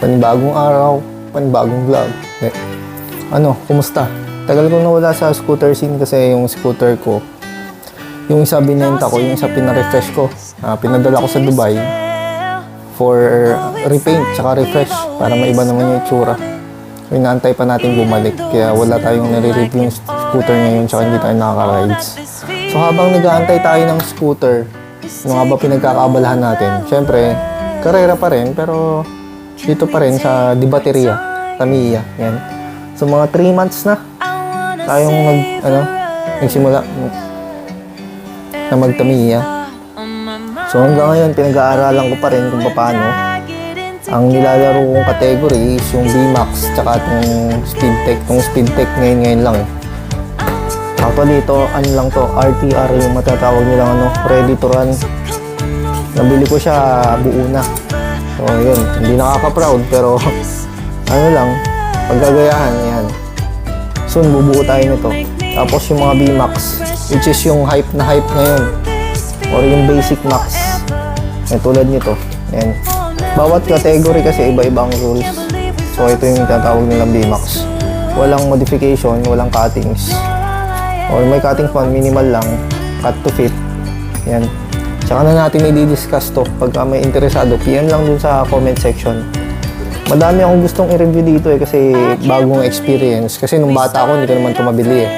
Panibagong araw, panibagong vlog. Eh, ano, kumusta? Tagal ko nawala sa scooter scene kasi yung scooter ko, yung isa binenta ko, yung isa pinarefresh ko. Ah, pinadala ko sa Dubai for repaint tsaka refresh para maiba naman yung itsura. So, inaantay pa natin bumalik kaya wala tayong nare-review yung scooter ngayon tsaka hindi tayo nakaka-rides. So habang nag-aantay tayo ng scooter, ano nga ba pinagkakaabalahan natin? Siyempre, karera pa rin pero dito pa rin sa Di Bateria, Tamiya. Yan. So mga 3 months na tayong nag, ano, nagsimula na magtamiya. So hanggang ngayon, pinag-aaralan ko pa rin kung paano. Ang nilalaro kong category is yung VMAX tsaka itong Speedtech. Itong Speedtech ngayon-ngayon lang eh. Actually, ito, ano lang to, RTR yung matatawag nilang ano, ready to run. Nabili ko siya buo na. So, yun, hindi nakaka-proud pero ano lang, paggagayahan, yan. Soon, bubuo tayo nito. Tapos yung mga VMAX, which is yung hype na hype ngayon. Or yung basic max. Yan, tulad nito. Yan. Bawat category kasi iba-iba ang rules. So, ito yung tinatawag nilang VMAX. Walang modification, walang cuttings. Or may cuttings man, minimal lang. Cut to fit. Yan. Tsaka na natin i-discuss to. Pagka may interesado, PM lang dun sa comment section. Madami akong gustong i-review dito eh kasi bagong experience. Kasi nung bata ako, hindi ko naman ito mabili eh.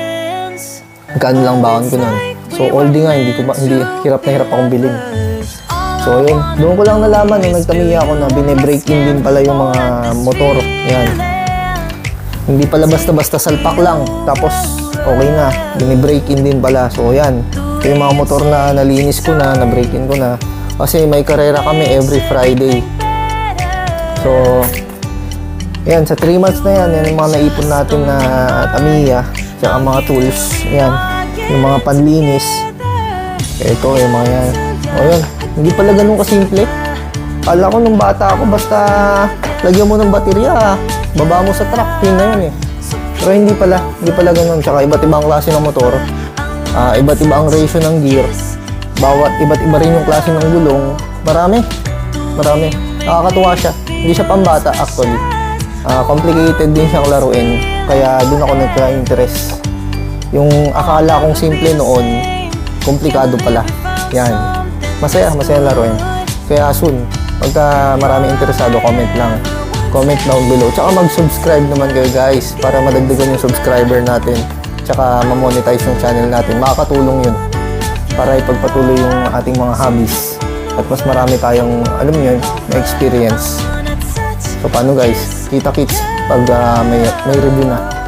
Magkano lang baon ko nun. So, oldie nga, hindi, ko ba, hindi hirap na hirap akong bilhin. So, yun. Doon ko lang nalaman nung nagtamiya ako na bine-break in din pala yung mga motor. Yan. Hindi pala basta-basta salpak lang. Tapos, okay na. Bine-break in din pala. So, yan. Ito yung mga motor na nalinis ko na, na-break in ko na. Kasi may karera kami every Friday. So, yan. Sa 3 months na yan, yan yung mga naipon natin na Tamiya. Tsaka mga tools. Yan. Yung mga panlinis. Ito, yung mga yan. O yan. Hindi pala ganun kasimple. Kala ko nung bata ako, basta lagyan mo ng baterya, baba mo sa truck, yun na yun eh. Pero hindi pala, hindi pala ganun. Tsaka iba't ibang klase ng motor, ah, iba't iba ang ratio ng gear, bawat iba't iba rin yung klase ng gulong, marami, marami. Nakakatuwa siya. Hindi siya pambata actually. Ah, complicated din siyang laruin, kaya doon ako nagka-interest. Yung akala kong simple noon, komplikado pala. Yan. Masaya, masaya laruin. Kaya soon, pagka marami interesado, comment lang. Comment down below. Tsaka mag-subscribe naman kayo guys para madagdagan yung subscriber natin. Tsaka ma-monetize yung channel natin. Makakatulong yun para ipagpatuloy yung ating mga hobbies. At mas marami tayong, alam may experience. So paano guys? Kita-kits pag ah, may, may review na.